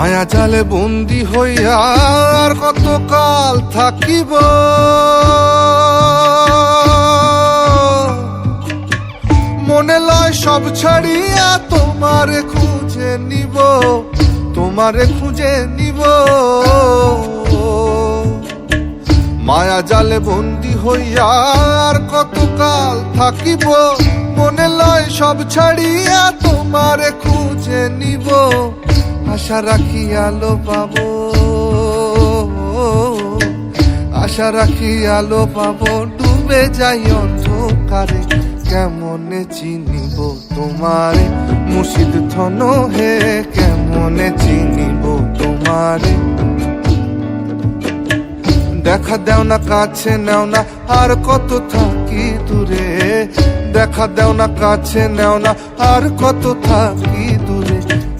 মায়া জালে বন্দি হইয়া আর কত কাল থাকিব? মনে লয় সব ছাড়িয়া তোমারে খুঁজে নিব, তোমারে খুঁজে নিব। মায়া জালে বন্দি হইয়া আর কত কাল থাকিব? মনে লয় সব ছাড়িয়া তোমারে খুঁজে নিব। আশা রাখি আলো পাবো। আশা রাখি আলো পাবো। ডুবে যাই অন্ধকারে, কেমনে চিনিব তোমারে? মুর্শিদ থন হে, কেমনে চিনিব তোমারে? দেখা দেও না, কাছে নেও না, আর কত থাকি দূরে? দেখা দেও না, কাছে নেও না, আর কত থাকি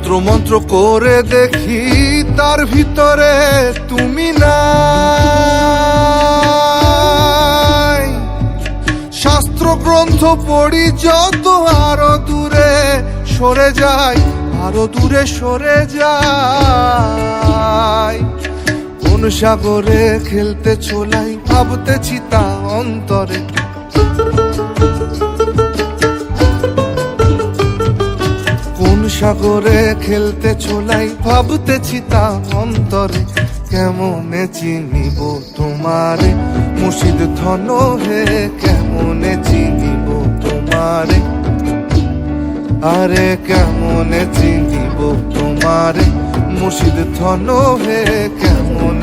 তন্ত্র মন্ত্র করে দেখি তার ভিতরে তুমি না শাস্ত্র গ্রন্থ পড়ি যত আরও দূরে সরে যায় আরও দূরে সরে যায় কোন সাগরে খেলতে ছোলাই ভাবতেছি তা অন্তরে। সাগরে খেলতে চলাই, ভাবতেছি তা অন্তরে কেমনে চিনিব তোমারে? মুর্শিদ ধন হে, কেমনে চিনিব তোমারে? আরে, কেমনে চিনিব তোমারে? মুর্শিদ ধন হে, কেমনে